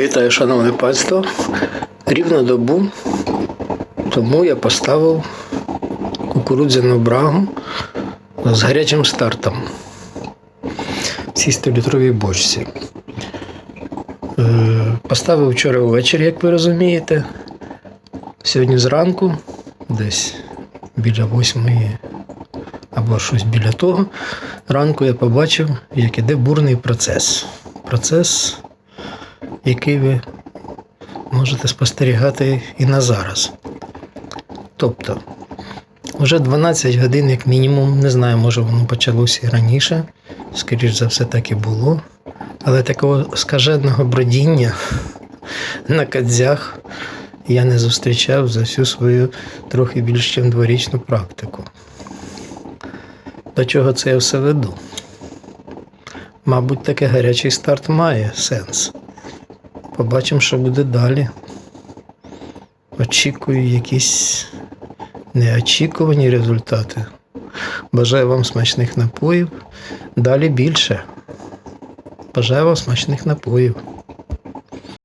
Вітаю, шановне панство. Рівно добу тому я поставив кукурудзяну брагу з гарячим стартом в цій 100-літровій бочці. Е, Поставив вчора ввечері, як ви розумієте. Сьогодні зранку, десь біля восьмої або щось біля того, ранку я побачив, як іде бурний процес. Процес, який ви можете спостерігати і на зараз. Тобто, вже 12 годин, як мінімум, не знаю, може воно почалося і раніше, скоріш за все, так і було. Але такого скаженого бродіння на кадзях я не зустрічав за всю свою трохи більш ніж дворічну практику. До чого це я все веду? Мабуть, таке гарячий старт має сенс. Побачимо, що буде далі. Очікую якісь неочікувані результати. Бажаю вам смачних напоїв. Далі більше. Бажаю вам смачних напоїв.